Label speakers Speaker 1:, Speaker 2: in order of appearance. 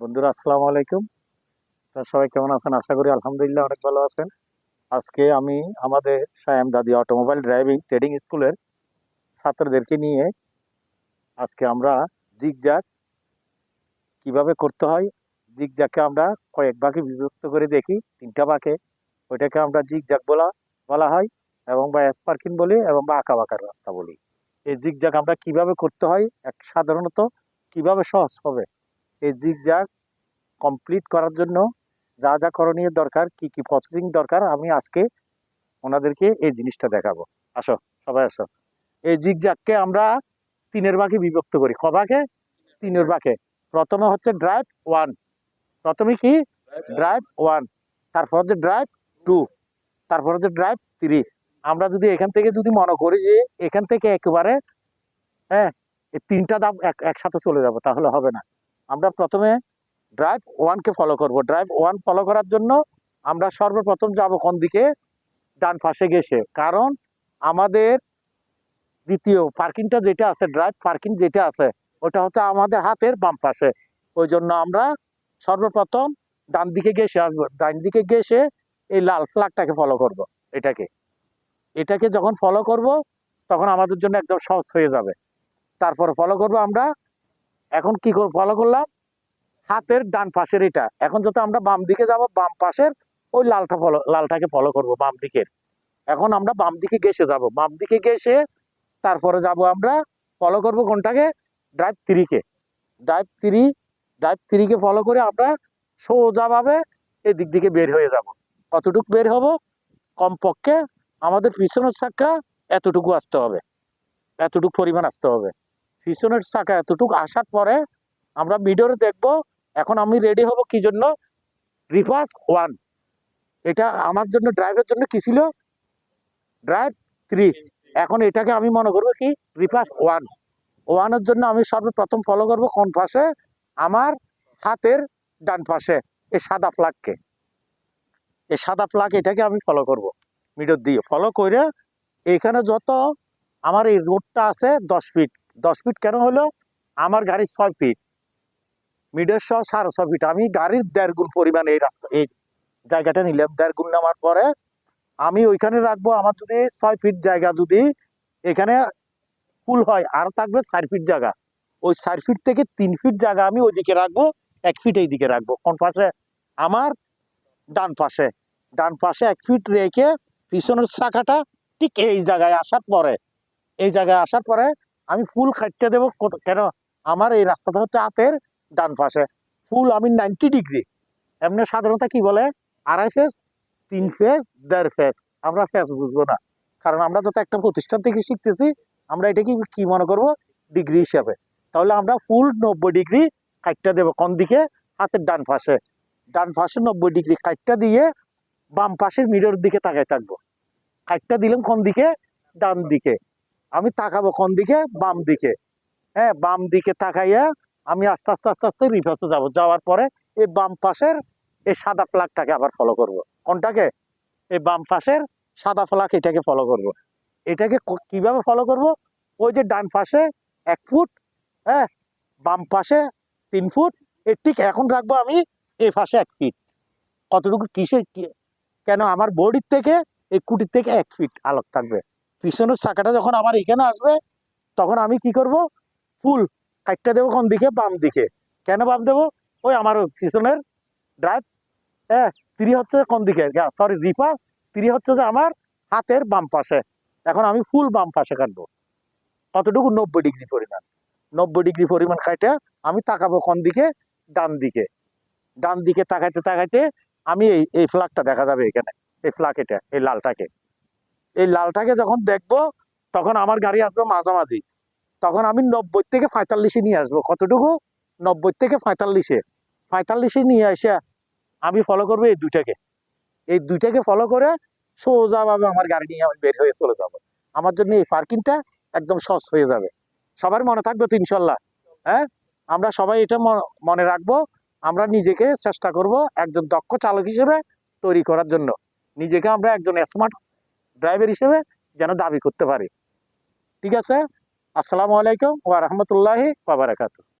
Speaker 1: বন্ধুরা, আসসালামু আলাইকুম। সবাই কেমন আছেন? আশা করি আলহামদুলিল্লাহ অনেক ভালো আছেন। আজকে আমি আমাদের সায়াম দাদি অটোমোবাইল ড্রাইভিং ট্রেডিং স্কুলের ছাত্রদেরকে নিয়ে আজকে আমরা জিগ জিগজ্যাগ কীভাবে করতে হয় জিগ জিগজ্যাগকে আমরা কয়েক ভাগে বিভক্ত করে দেখি, তিনটা ভাগে ওইটাকে আমরা জিগ জিগজ্যাগ বলা বলা হয় এবং বা স্পার্কিং বলি এবং বা আঁকা বাঁকার রাস্তা বলি। এই জিগ জিগজ্যাগ আমরা কীভাবে করতে হয়, এক সাধারণত কীভাবে সহজ হবে এই জিগজ্যাগ কমপ্লিট করার জন্য যা যা করণীয় দরকার, কি কি প্রসেসিং দরকার, আমি আজকে ওনাদেরকে এই জিনিসটা দেখাবো। আসো, সবাই আসো। এই জিগজ্যাগকে আমরা তিনের ভাগে বিভক্ত করি। ক ভাগে? তিনের ভাগে। প্রথমে হচ্ছে ড্রাইভ ওয়ান প্রথমে কি? ড্রাইভ ওয়ান তারপর হচ্ছে ড্রাইভ টু তারপর হচ্ছে ড্রাইভ থ্রি আমরা যদি এখান থেকে যদি মনে করি যে এখান থেকে একেবারে হ্যাঁ তিনটা দাম এক, একসাথে চলে যাব, তাহলে হবে না। আমরা প্রথমে ড্রাইভ ওয়ানকে ফলো করব। ড্রাইভ ওয়ান ফলো করার জন্য আমরা সর্বপ্রথম যাব কোন দিকে? ডান পাশে গেছে কারণ আমাদের দ্বিতীয় পার্কিংটা যেটা আছে ড্রাইভ পার্কিং যেটা আছে, ওটা হচ্ছে আমাদের হাতের বাম পাশে। ওই জন্য আমরা সর্বপ্রথম ডান দিকে গেছে আসব। ডান দিকে গেছে এই লাল ফ্ল্যাগটাকে ফলো করব, এটাকে। এটাকে যখন ফলো করব, তখন আমাদের জন্য একদম সহজ হয়ে যাবে। তারপর ফলো করব আমরা এখন কি ফলো করলাম? হাতের ডান পাশের এটা। এখন যত আমরা বাম দিকে যাব, বাম পাশের ওই লালটা ফলো লালটাকে ফলো করব, বাম দিকের। এখন আমরা বাম দিকে গেসে যাব। বাম দিকে গেসে তারপরে যাব আমরা ফলো করব কোনটাকে? ড্রাইভ থ্রিকে ড্রাইভ থ্রি ড্রাইভ থ্রিকে ফলো করে আমরা সোজাভাবে এই দিক বের হয়ে যাব। কতটুকু বের হব? কমপক্ষে আমাদের পিছনের চাকা এতটুকু আসতে হবে। এতটুকু পরিমাণ আসতে হবে। পিছনের চাকা এতটুকু আসার পরে আমরা মিডরে দেখব, এখন আমি রেডি হব কি জন্য? রিভার্স ওয়ান এটা আমার জন্য ড্রাইভের জন্য কি ছিল? ড্রাইভ থ্রি এখন এটাকে আমি মনে করব কি? রিভার্স ওয়ান ওয়ানের জন্য আমি সর্বপ্রথম ফলো করব কোন পাশে? আমার হাতের ডান পাশে, এই সাদা ফ্লাগকে এই সাদা ফ্লাগ এটাকে আমি ফলো করব মিডর দিয়ে। ফলো করে এখানে যত আমার এই রোডটা আছে দশ ফিট দশ ফিট কেন হলো? আমার গাড়ির ছয় ফিট। মিডের সহ সাড়ে ছ ফিট। আমি গাড়ির দেড় গুণ পরিমাণ এই রাস্তা এই জায়গাটা নিলাম। দেড় গুণ নেওয়ার পরে আমি ওইখানে রাখব। আমার যদি ছয় ফিট জায়গা যদি এখানে ফুল হয়, আর থাকবে চার ফিট জায়গা। ওই চার ফিট থেকে তিন ফিট জায়গা আমি ওইদিকে রাখব, এক ফিট এই দিকে রাখব। কোন পাশে? আমার ডান পাশে। ডান পাশে এক ফিট রেখে পিছনের শাখাটা ঠিক এই জায়গায় আসার পরে এই জায়গায় আসার পরে আমি ফুল খাটতে দেবো কেন? আমার এই রাস্তাটা হচ্ছে হাতের ডান পাশে। ফুল আমি নাইনটি ডিগ্রি এমনি সাধারণত কি বলে? আড়াই ফেজ তিন ফেজ দেড় ফেজ আমরা ফেজ বুঝব না। কারণ আমরা যত একটা প্রতিষ্ঠান থেকে শিখতেছি, আমরা এটা কি মনে করব? ডিগ্রি হিসাবে। তাহলে আমরা ফুল নব্বই ডিগ্রি কাটটা দেবো কোন দিকে? হাতের ডান পাশে। ডান পাশে নব্বই ডিগ্রি কাটটা দিয়ে বাম পাশের মিডর দিকে তাকায় থাকব। কাটটা দিলাম কোন দিকে? ডান দিকে। আমি তাকাবো কোন দিকে? বাম দিকে। হ্যাঁ বাম দিকে তাকাইয়া আমি আস্তে আস্তে আস্তে আস্তে রিভার্সে যাব। যাওয়ার পরে এই বাম পাশের এই সাদা ফ্ল্যাগটাকে আবার ফলো করব। কোনটাকে? এই বাম পাশের সাদা ফ্ল্যাগ এটাকে ফলো করব। এটাকে কীভাবে ফলো করব? ওই যে ডান পাশে এক ফুট হ্যাঁ বাম পাশে তিন ফুট, এর ঠিক এখন রাখব আমি এ পাশে এক ফিট কতটুকু কিসে কেন আমার বডির থেকে এই কুটির থেকে এক ফিট আলোক থাকবে। পিছনের চাকাটা যখন আমার এখানে আসবে, তখন আমি কি করব? ফুল কাটটা দেবো কোন দিকে? বাম দিকে। কেন বাম দেবো? ওই আমার পিছনের ড্রাইভ হ্যাঁ তিরি হচ্ছে কোন দিকে? সরি রিপাস তিরি হচ্ছে যে আমার হাতের বাম পাশে। এখন আমি ফুল বাম পাশে কাটবো। কতটুকু? নব্বই ডিগ্রি পরিমাণ। নব্বই ডিগ্রি পরিমাণ কাটে, আমি তাকাবো কোন দিকে? ডান দিকে। ডান দিকে তাকাইতে তাকাইতে আমি এই এই ফ্ল্যাগটা দেখা যাবে এখানে। এই ফ্ল্যাগ এটা, এই লালটাকে। এই লালটাকে যখন দেখব, তখন আমার গাড়ি আসবে মাঝামাঝি। তখন আমি নব্বই থেকে পঁয়তাল্লিশে নিয়ে আসব। কতটুকু? নব্বই থেকে পঁয়তাল্লিশে। পঁয়তাল্লিশে নিয়ে এসে আমি ফলো করব এই দুইটাকে। এই দুইটাকে ফলো করে সোজাভাবে আমার গাড়ি নিয়ে আমি বের হয়ে চলে যাব। আমার জন্য এই পার্কিংটা একদম সহজ হয়ে যাবে। সবার মনে থাকবে তো ইনশাল্লাহ। হ্যাঁ? আমরা সবাই এটা মনে রাখব। আমরা নিজেকে চেষ্টা করব একজন দক্ষ চালক হিসেবে তৈরি করার জন্য। নিজেকে আমরা একজন স্মার্ট ড্রাইভার হিসেবে যেন দাবি করতে পারে। ঠিক আছে? আসসালামু আলাইকুম ওয়া রাহমাতুল্লাহি ওয়া বারাকাতুহু।